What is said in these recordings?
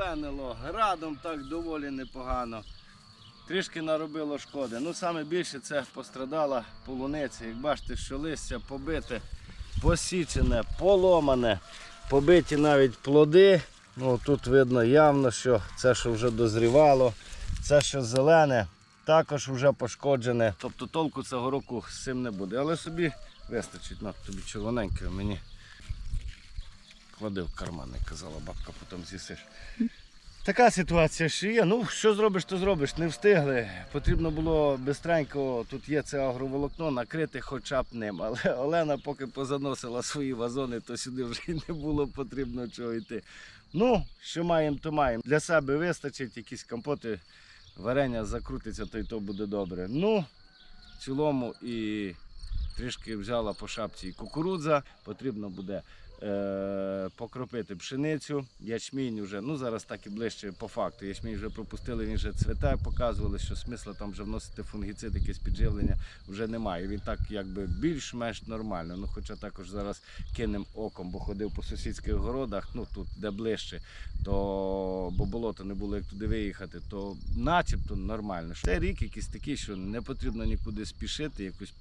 катаклізм, градом так доволі непогано. Трішки наробило шкоди. Ну, саме більше це пострадала полуниця. Як бачите, що листя побите, посічене, поломане, побиті навіть плоди. Ну, тут видно явно, що це, що вже дозрівало, це, що зелене, також вже пошкоджене. Тобто толку цього року з цим не буде. Але собі вистачить. На тобі червоненьке, мені клади в карман, як казала бабка, потім з'їсиш. Така ситуація що є. Ну, що зробиш, то зробиш. Не встигли. Потрібно було бистренько, тут є це агроволокно, накрити хоча б ним. Але Олена поки позаносила свої вазони, то сюди вже й не було потрібно чого йти. Ну, що маємо, то маємо. Для себе вистачить, якісь компоти, варення закрутиться, то й то буде добре. Ну, в цілому і трішки взяла по шапці кукурудза. Потрібно буде покропити пшеницю. Ячмінь вже, ну зараз так і ближче по факту. Ячмінь вже пропустили, він вже цвіте, показували, що смисла там вже вносити фунгіцид, якесь підживлення вже немає. Він так якби більш-менш нормально. Ну, хоча також зараз кинем оком, бо ходив по сусідських городах, ну тут де ближче, то бо болото не було як туди виїхати, то начебто нормально. Це рік якийсь такий, що не потрібно нікуди спішити, якось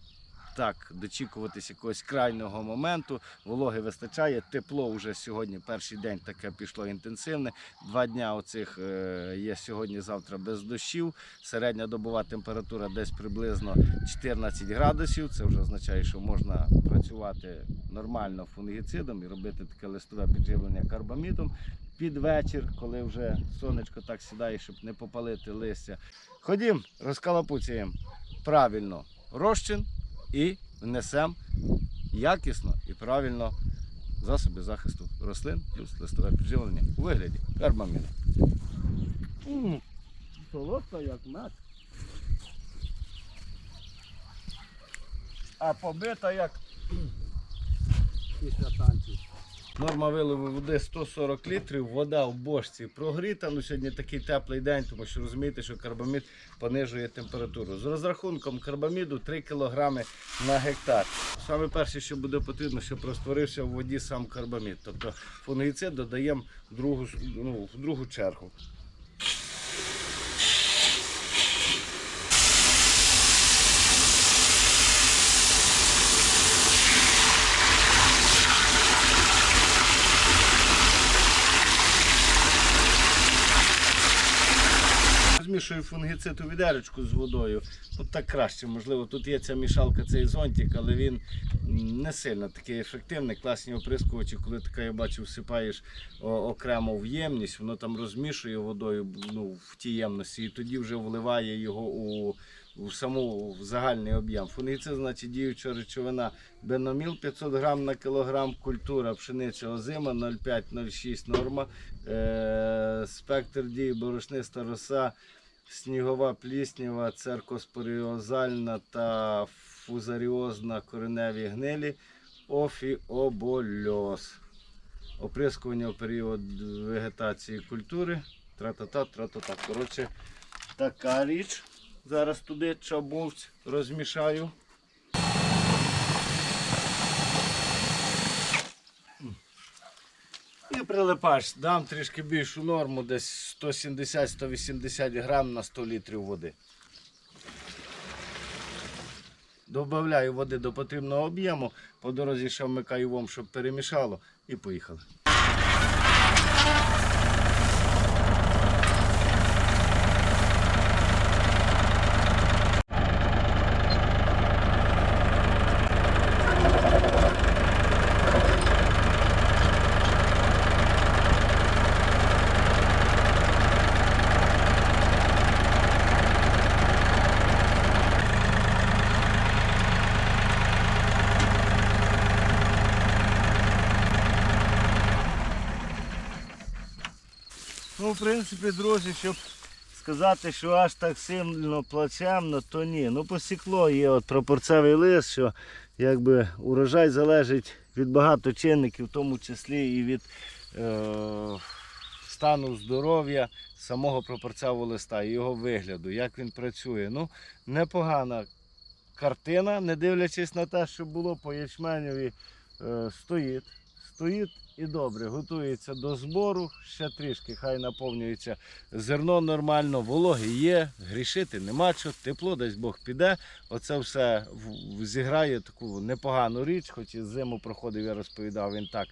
так дочікуватись якогось крайнього моменту. Вологи вистачає, тепло вже сьогодні, перший день таке пішло інтенсивне. Два дня оцих е, є сьогодні-завтра без дощів. Середня добова температура десь приблизно 14 градусів. Це вже означає, що можна працювати нормально фунгіцидом і робити таке листове підживлення карбамідом під вечір, коли вже сонечко так сідає, щоб не попалити листя. Ходім, розкалапуціємо правильно розчин і внесемо якісно і правильно засоби захисту рослин плюс листове підживлення у вигляді карбаміну. Солодка як мед. А побита як після танців. Норма виливу води 140 літрів, вода в бочці прогріта. Ну, сьогодні такий теплий день, тому що розумієте, що карбамід понижує температуру. З розрахунком карбаміду 3 кг на гектар. Саме перше, що буде потрібно, щоб розтворився в воді сам карбамід. Тобто фунгіцид додаємо в другу, ну, в другу чергу. Змішую фунгіцид у відеречку з водою. От так краще, можливо, тут є ця мішалка, цей зонтик, але він не сильно такий ефективний. Класні оприскувачі, коли така, я бачу, всипаєш окремо в ємність, воно там розмішує водою ну, в тій ємності і тоді вже вливає його у, у саму в загальний об'єм. Фунгіцид, значить, діюча речовина беноміл 500 грам на кілограм, культура пшениця озима 0,5-0,6 норма, е- спектр дії борошниста роса, снігова пліснява, церкоспоріозальна та фузаріозна кореневі гнилі, офіобольоз. Оприскування в період вегетації культури. Тра-та-та, тра-та-та. Коротше, така річ. Зараз туди чабовць розмішаю. І прилипаєш, Дам трішки більшу норму, десь 170-180 грам на 100 літрів води. Добавляю води до потрібного об'єму, по дорозі ще вмикаю вом, щоб перемішало, і поїхали. В принципі, друзі, щоб сказати, що аж так сильно плачемно, то ні. Ну, посікло є от пропорцевий лист, що якби урожай залежить від багато чинників, в тому числі і від е, стану здоров'я самого пропорцевого листа його вигляду, як він працює. Ну, непогана картина, не дивлячись на те, що було по ячменеві, е, стоїть. Стоїть і добре, готується до збору, ще трішки, хай наповнюється зерно нормально, вологи є, грішити нема чого, тепло, десь Бог піде. Оце все зіграє таку непогану річ, хоч і зиму проходив, я розповідав, він так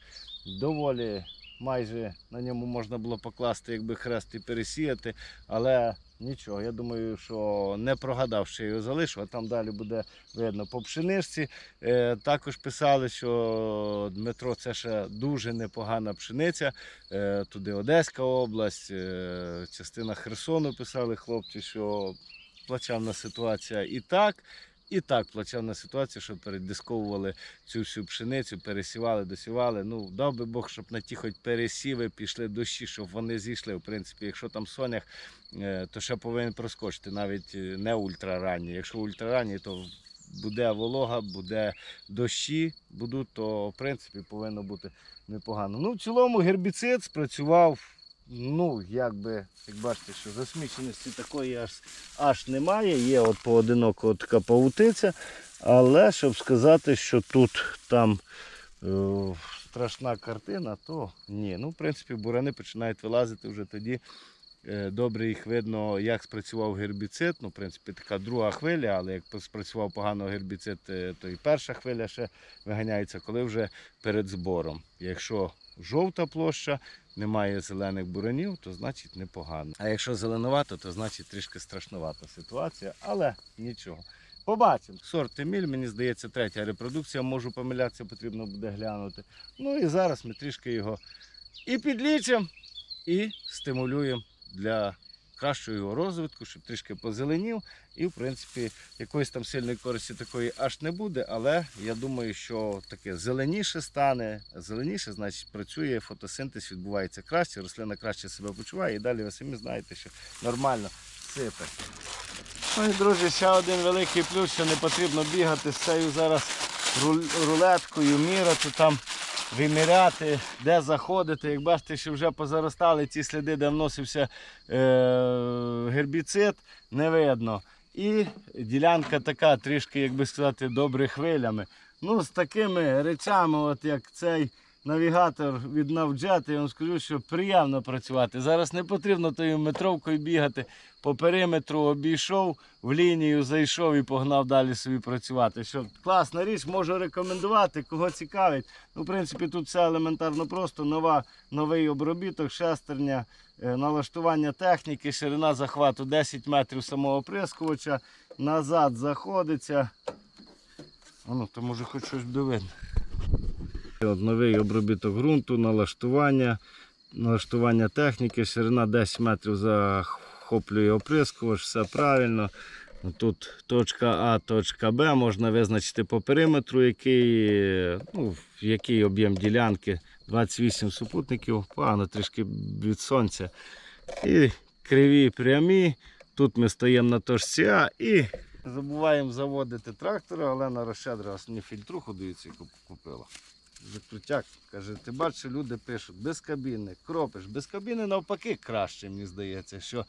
доволі майже на ньому можна було покласти, якби хрест і пересіяти, але нічого, я думаю, що не прогадав, що його залишу, а там далі буде видно по пшеничці. Е, також писали, що Дмитро це ще дуже непогана пшениця. Е, туди Одеська область, е, частина Херсону писали хлопці, що плачевна ситуація і так. І так плачевна ситуація, що передисковували цю всю пшеницю, пересівали, досівали. Ну, дав би Бог, щоб на ті хоч пересіви пішли дощі, щоб вони зійшли. В принципі, якщо там сонях, е, то ще повинен проскочити, навіть е, не ультраранні. Якщо ультраранні, то буде волога, буде дощі, будуть, то в принципі повинно бути непогано. Ну, в цілому гербіцид спрацював. Ну, якби, як бачите, що засміченості такої аж, аж немає. Є от поодиноко от така павутиця. Але щоб сказати, що тут там е, страшна картина, то ні. Ну, в принципі, бурани починають вилазити вже тоді. Е, Добре їх видно, як спрацював гербіцид. Ну, в принципі, така друга хвиля, але як спрацював погано гербіцид, е, то і перша хвиля ще виганяється, коли вже перед збором. Якщо жовта площа, немає зелених буранів, то значить непогано. А якщо зеленувато, то значить трішки страшнувата ситуація, але нічого. Побачимо. Сорт Еміль, мені здається, третя репродукція. Можу помилятися, потрібно буде глянути. Ну і зараз ми трішки його і підлічимо, і стимулюємо для кращого його розвитку, щоб трішки позеленів. І, в принципі, якоїсь там сильної користі такої аж не буде, але я думаю, що таке зеленіше стане. Зеленіше, значить, працює, фотосинтез відбувається краще, рослина краще себе почуває, і далі ви самі знаєте, що нормально сипе. Ну і друзі, ще один великий плюс, що не потрібно бігати з цією зараз рулеткою, міряти там, виміряти, де заходити. Як бачите, що вже позаростали ці сліди, де вносився е- гербіцид, не видно. І ділянка така, трішки, як би сказати, добре хвилями. Ну, з такими речами, от як цей навігатор від Навджет, я вам скажу, що приємно працювати. Зараз не потрібно тою метровкою бігати по периметру, обійшов, в лінію зайшов і погнав далі собі працювати. Що класна річ, можу рекомендувати, кого цікавить. Ну, в принципі, тут все елементарно просто. Нова, новий обробіток, шестерня, е, налаштування техніки, ширина захвату 10 метрів самого прискувача, назад заходиться. А ну, то може хоч щось буде. От новий обробіток ґрунту, налаштування, налаштування техніки, ширина 10 метрів захоплює оприскувач, все правильно. Тут точка А, точка Б, можна визначити по периметру, який, ну, який об'єм ділянки. 28 супутників, погано трішки від сонця. І криві прямі. Тут ми стоїмо на точці А і забуваємо заводити трактора, Олена розщедра мені фільтруху дивіться, яку купила. Закрутяк каже, ти бачиш, люди пишуть без кабіни, кропиш. Без кабіни навпаки краще, мені здається. що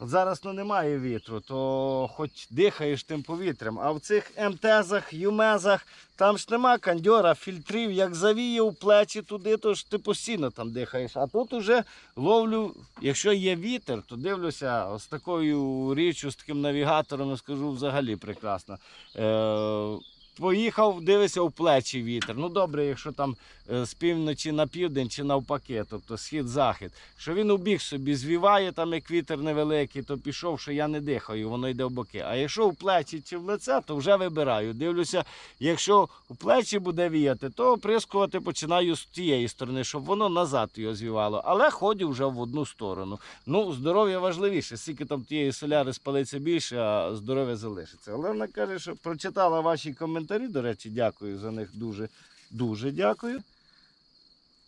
зараз ну, немає вітру, то хоч дихаєш тим повітрям. А в цих МТЗах, ЮМЕЗах, там ж нема кандьора, фільтрів, як завіє у плечі туди, то ж ти постійно там дихаєш. А тут уже ловлю, якщо є вітер, то дивлюся з такою річчю, з таким навігатором, скажу взагалі прекрасно. Е, Поїхав, дивися у плечі вітер. Ну добре, якщо там е, з півночі на південь чи навпаки, тобто схід-захід, що він у бік собі звіває, там як вітер невеликий, то пішов, що я не дихаю, воно йде в боки. А якщо у плечі чи в лице, то вже вибираю. Дивлюся, якщо у плечі буде віяти, то оприскувати починаю з тієї сторони, щоб воно назад його звівало. Але ходю вже в одну сторону. Ну, здоров'я важливіше, скільки там тієї соляри спалиться більше, а здоров'я залишиться. Але вона каже, що прочитала ваші коментарі. До речі, дякую за них дуже, дуже дякую.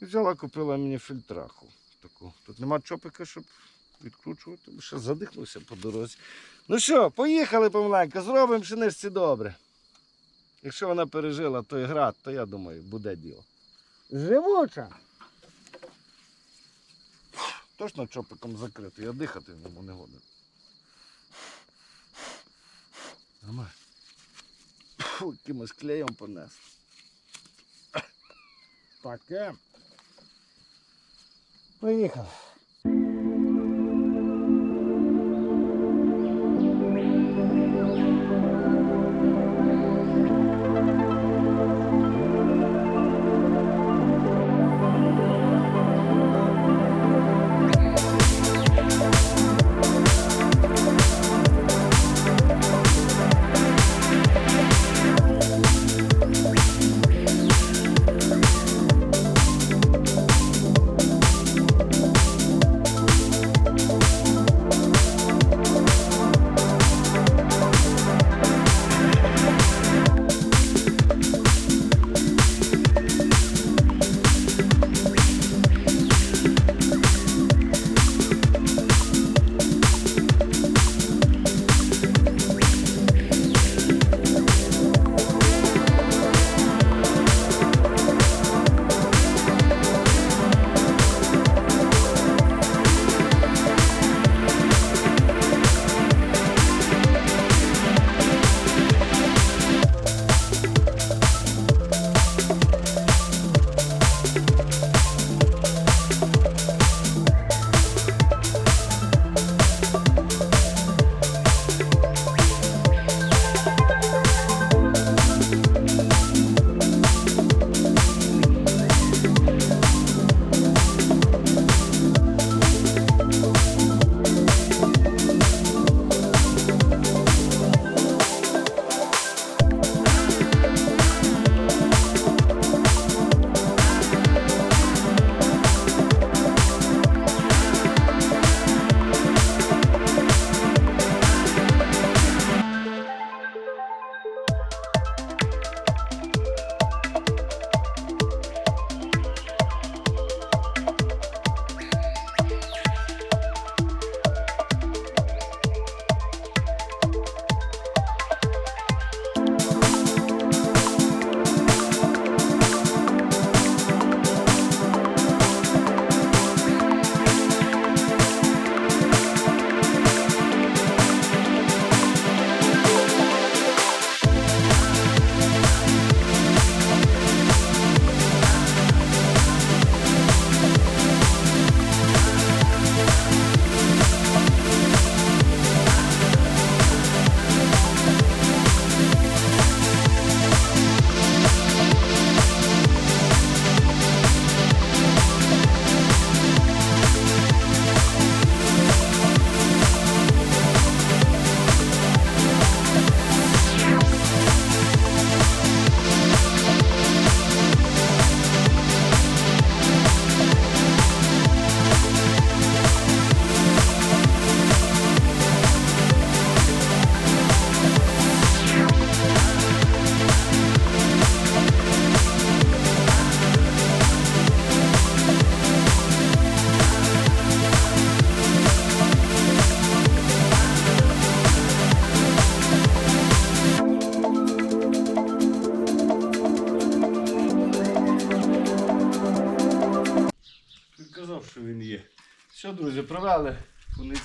І взяла, купила мені фільтраху. Таку. Тут нема чопика, щоб відкручувати, бо ще задихнувся по дорозі. Ну що, поїхали помаленько, зробимо пшеничці добре. Якщо вона пережила той град, то я думаю, буде діло. Живуча. Точно чопиком закритий, я дихати в ньому не годен. Нормально. Фу, якимось клеєм понес. Таке. Поїхали.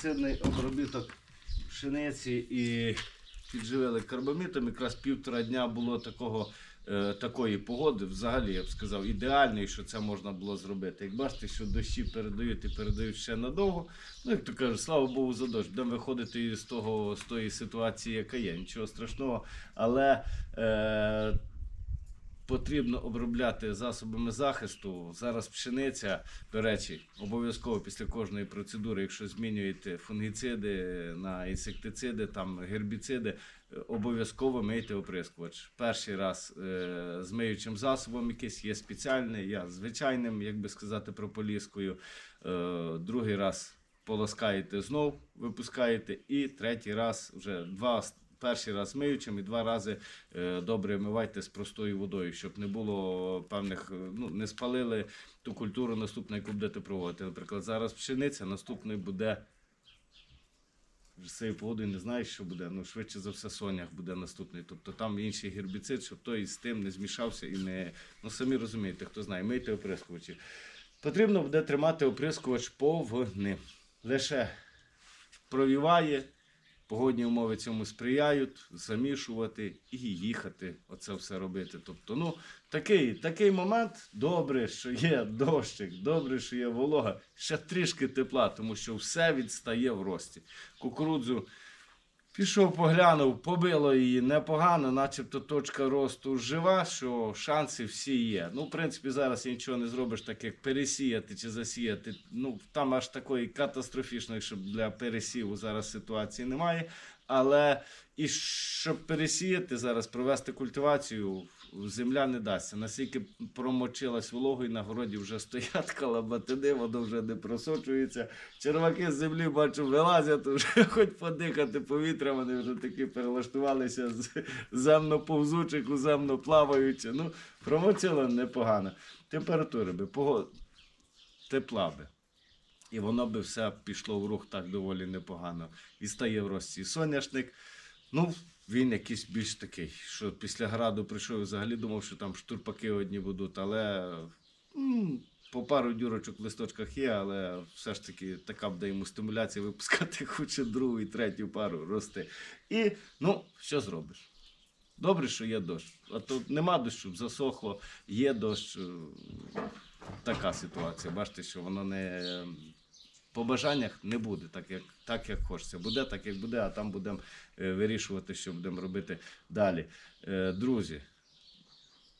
Фунгіцидний обробіток пшениці і підживили карбамітом. Якраз півтора дня було такого, е, такої погоди. Взагалі, я б сказав, ідеальної, що це можна було зробити. Як бачите, що дощі передають і передають ще надовго. Ну, як то кажуть, слава Богу, за дощ. Будемо виходити з того з тої ситуації, яка є. Нічого страшного. Але е, потрібно обробляти засобами захисту. Зараз пшениця, до речі, обов'язково після кожної процедури, якщо змінюєте фунгіциди на інсектициди, там гербіциди, обов'язково мийте оприскувач. Перший раз е, з миючим засобом якийсь є спеціальний, я звичайним, як би сказати, прополіскою. Е, другий раз полоскаєте знов, випускаєте, і третій раз вже два. Перший раз миючим і два рази е, добре мивайте з простою водою, щоб не було певних, е, ну не спалили ту культуру наступну, яку будете проводити. Наприклад, зараз пшениця, наступний буде. З цією погодою не знаєш, що буде. Ну, швидше за все, сонях буде наступний. Тобто там інший гербіцид, щоб той з тим не змішався і не. Ну самі розумієте, хто знає, мийте оприскувачі. Потрібно буде тримати оприскувач повним. Лише провіває Погодні умови цьому сприяють, замішувати і їхати, оце все робити. Тобто, ну, такий, такий момент добре, що є дощик, добре, що є волога, ще трішки тепла, тому що все відстає в рості. Кукурудзу пішов, поглянув, побило її непогано, начебто точка росту жива, що шанси всі є. Ну, в принципі, зараз нічого не зробиш, так як пересіяти чи засіяти. Ну, там аж такої катастрофічної, щоб для пересіву зараз ситуації немає. Але і щоб пересіяти зараз, провести культивацію, земля не дасться. Наскільки промочилась вологою, на городі вже стоять калабатини, воно вже не просочується. Черваки з землі бачу, вилазять, вже хоч подихати повітря, вони вже такі перелаштувалися з земно-повзучих у земно-плаваюче. Ну, промочило непогано. Температури би, погода, тепла би. І воно би все пішло в рух так доволі непогано. І стає в рості соняшник. Ну, він якийсь більш такий, що після граду прийшов і взагалі думав, що там штурпаки одні будуть, але по пару дюрочок в листочках є, але все ж таки така буде йому стимуляція випускати хоче другу і третю пару рости. І ну, що зробиш? Добре, що є дощ. А тут нема дощу, засохло, є дощ. е, Така ситуація. Бачите, що воно не по бажаннях не буде так, як, так, як хочеться. Буде так, як буде, а там будемо е, вирішувати, що будемо робити далі. Е, друзі,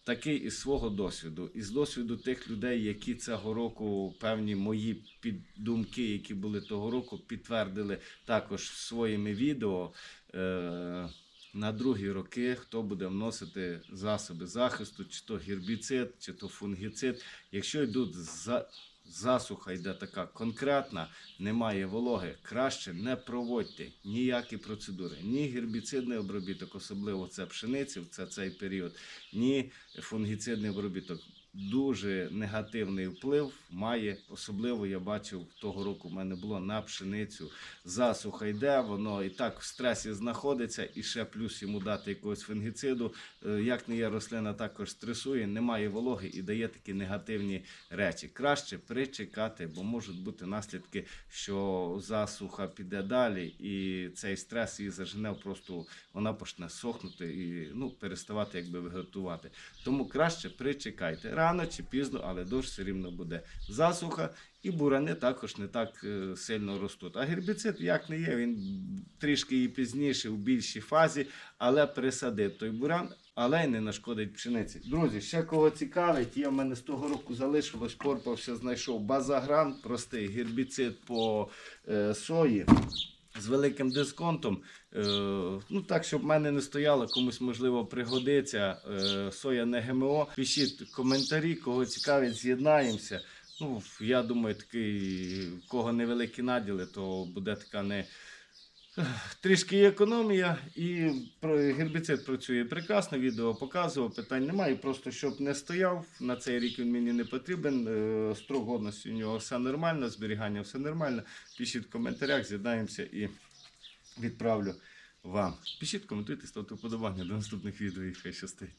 такий із свого досвіду, із досвіду тих людей, які цього року певні мої піддумки, які були того року, підтвердили також своїми відео. Е, на другі роки хто буде вносити засоби захисту, чи то гербіцид, чи то фунгіцид. Якщо йдуть за засуха йде така конкретна, немає вологи, краще не проводьте ніякі процедури, ні гербіцидний обробіток, особливо це пшениці, це цей період, ні фунгіцидний обробіток. Дуже негативний вплив має, особливо я бачив того року. в мене було на пшеницю. Засуха йде, воно і так в стресі знаходиться, і ще плюс йому дати якогось фунгіциду. Е, Як не є рослина, також стресує, немає вологи і дає такі негативні речі. Краще причекати, бо можуть бути наслідки, що засуха піде далі, і цей стрес її зажене, просто вона почне сохнути і ну, переставати якби виготувати. Тому краще причекайте. Рано чи пізно, але дощ все рівно буде. Засуха і бурани також не так е, сильно ростуть. А гербіцид, як не є, він трішки і пізніше, у більшій фазі, але присадить той буран, але й не нашкодить пшениці. Друзі, ще кого цікавить, є в мене з того року залишилось, порпався, знайшов базагран, простий гербіцид по е, сої з великим дисконтом. Е, ну так, щоб в мене не стояло, комусь можливо пригодиться. Е, соя не ГМО. Пишіть коментарі, кого цікавить, з'єднаємося. Ну, я думаю, такий, кого невеликі наділи, то буде така не. Трішки економія, і гербіцид працює прекрасно, відео показував, питань немає. Просто щоб не стояв, на цей рік він мені не потрібен. е, Строк годності у нього все нормально, зберігання все нормально. Пишіть в коментарях, з'єднаємося і відправлю вам. Пишіть, коментуйте, ставте вподобання до наступних відео і хай щастить.